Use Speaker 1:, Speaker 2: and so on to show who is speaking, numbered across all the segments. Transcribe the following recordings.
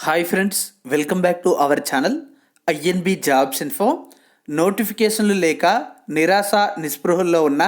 Speaker 1: Hi friends welcome back to our channel INB jobs info నోటిఫికేషన్లు లేక నిరాశ నిస్పృహల్లో ఉన్న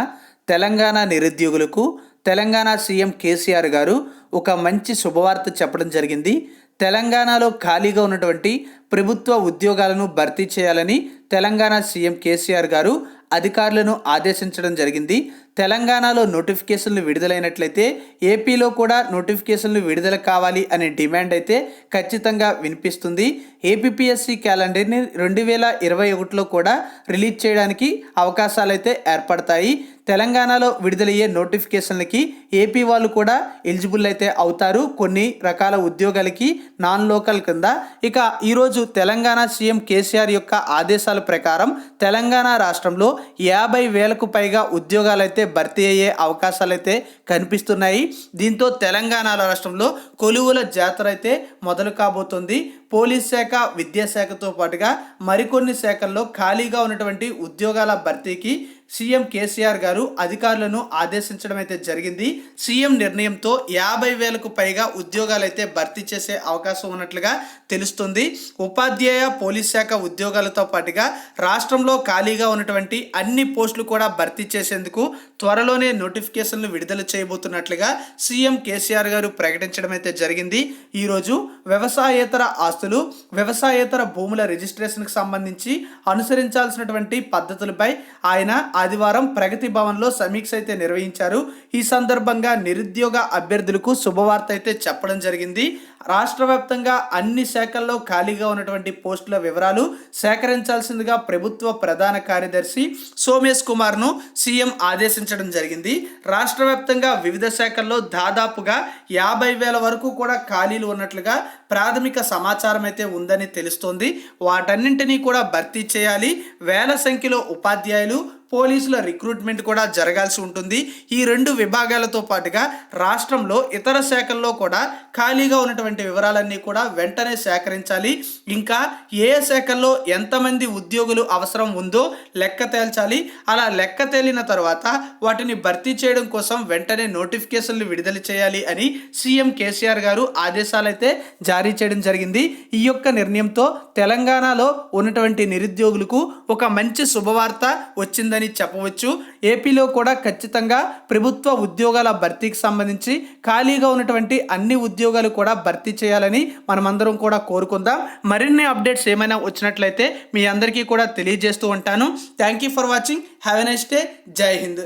Speaker 1: తెలంగాణ నిరుద్యోగులకు తెలంగాణ సీఎం కేసీఆర్ గారు ఒక మంచి శుభవార్త చెప్పడం జరిగింది. తెలంగాణలో ఖాళీగా ఉన్నటువంటి ప్రభుత్వ ఉద్యోగాలను భర్తీ చేయాలని తెలంగాణ సీఎం కేసీఆర్ గారు అధికారులను ఆదేశించడం జరిగింది. తెలంగాణలో నోటిఫికేషన్లు విడుదలైనట్లయితే ఏపీలో కూడా నోటిఫికేషన్లు విడుదల కావాలి అనే డిమాండ్ అయితే ఖచ్చితంగా వినిపిస్తుంది. ఏపీఎస్సి క్యాలెండర్ని రెండు వేల ఇరవై ఒకటిలో కూడా రిలీజ్ చేయడానికి అవకాశాలు అయితే ఏర్పడతాయి. తెలంగాణలో విడుదలయ్యే నోటిఫికేషన్లకి ఏపీ వాళ్ళు కూడా ఎలిజిబుల్ అయితే అవుతారు. కొన్ని రకాల ఉద్యోగాలకి నాన్ లోకల్ కింద. ఇక ఈరోజు తెలంగాణ సీఎం కేసీఆర్ యొక్క ఆదేశాల ప్రకారం తెలంగాణ రాష్ట్రంలో యాభై వేలకు పైగా ఉద్యోగాలైతే అయితే భర్తీ అయ్యే అవకాశాలు అయితే కనిపిస్తున్నాయి. దీంతో తెలంగాణ రాష్ట్రంలో కొలువుల జాతర అయితే మొదలు కాబోతుంది. పోలీస్ శాఖ విద్యాశాఖతో పాటుగా మరికొన్ని శాఖల్లో ఖాళీగా ఉన్నటువంటి ఉద్యోగాల భర్తీకి సీఎం కేసీఆర్ గారు అధికారులను ఆదేశించడం అయితే జరిగింది. సీఎం నిర్ణయంతో యాభై వేలకు పైగా ఉద్యోగాలు అయితే భర్తీ చేసే అవకాశం ఉన్నట్లుగా తెలుస్తుంది. ఉపాధ్యాయ పోలీస్ శాఖ ఉద్యోగాలతో పాటుగా రాష్ట్రంలో ఖాళీగా ఉన్నటువంటి అన్ని పోస్టులు కూడా భర్తీ చేసేందుకు త్వరలోనే నోటిఫికేషన్లు విడుదల చేయబోతున్నట్లుగా సీఎం కేసీఆర్ గారు ప్రకటించడం అయితే జరిగింది. ఈరోజు వ్యవసాయేతర ఆస్తు ఆస్తులు వ్యవసాయేతర భూముల రిజిస్ట్రేషన్కు సంబంధించి అనుసరించాల్సినటువంటి పద్ధతులపై ఆయన ఆదివారం ప్రగతి భవన్లో సమీక్ష అయితే నిర్వహించారు. ఈ సందర్భంగా నిరుద్యోగ అభ్యర్థులకు శుభవార్త అయితే చెప్పడం జరిగింది. రాష్ట్ర వ్యాప్తంగా అన్ని శాఖల్లో ఖాళీగా ఉన్నటువంటి పోస్టుల వివరాలు సేకరించాల్సిందిగా ప్రభుత్వ ప్రధాన కార్యదర్శి సోమేష్ కుమార్ను సీఎం ఆదేశించడం జరిగింది. రాష్ట్ర వ్యాప్తంగా వివిధ శాఖల్లో దాదాపుగా యాభై వేల వరకు కూడా ఖాళీలు ఉన్నట్లుగా ప్రాథమిక సమాచారం అయితే ఉందని తెలుస్తోంది. వాటన్నింటినీ కూడా భర్తీ చేయాలి. వేల సంఖ్యలో ఉపాధ్యాయులు పోలీసుల రిక్రూట్మెంట్ కూడా జరగాల్సి ఉంటుంది. ఈ రెండు విభాగాలతో పాటుగా రాష్ట్రంలో ఇతర శాఖల్లో కూడా ఖాళీగా ఉన్నటువంటి వివరాలన్నీ కూడా వెంటనే సేకరించాలి. ఇంకా ఏ శాఖల్లో ఎంతమంది ఉద్యోగులు అవసరం ఉందో లెక్క తేల్చాలి. అలా లెక్క తేలిన తర్వాత వాటిని భర్తీ చేయడం కోసం వెంటనే నోటిఫికేషన్లు విడుదల చేయాలి అని సీఎం కేసీఆర్ గారు ఆదేశాలైతే జారీ చేయడం జరిగింది. ఈ యొక్క నిర్ణయంతో తెలంగాణలో ఉన్నటువంటి నిరుద్యోగులకు ఒక మంచి శుభవార్త వచ్చిందని ఉందని చెప్పవచ్చు. ఏపీలో కూడా ఖచ్చితంగా ప్రభుత్వ ఉద్యోగాల భర్తీకి సంబంధించి ఖాళీగా ఉన్నటువంటి అన్ని ఉద్యోగాలు కూడా భర్తీ చేయాలని మనమందరం కూడా కోరుకుందాం. మరిన్ని అప్డేట్స్ ఏమైనా వచ్చినట్లయితే మీ అందరికీ కూడా తెలియజేస్తూ ఉంటాను. Thank you for watching have a next day Jai Hind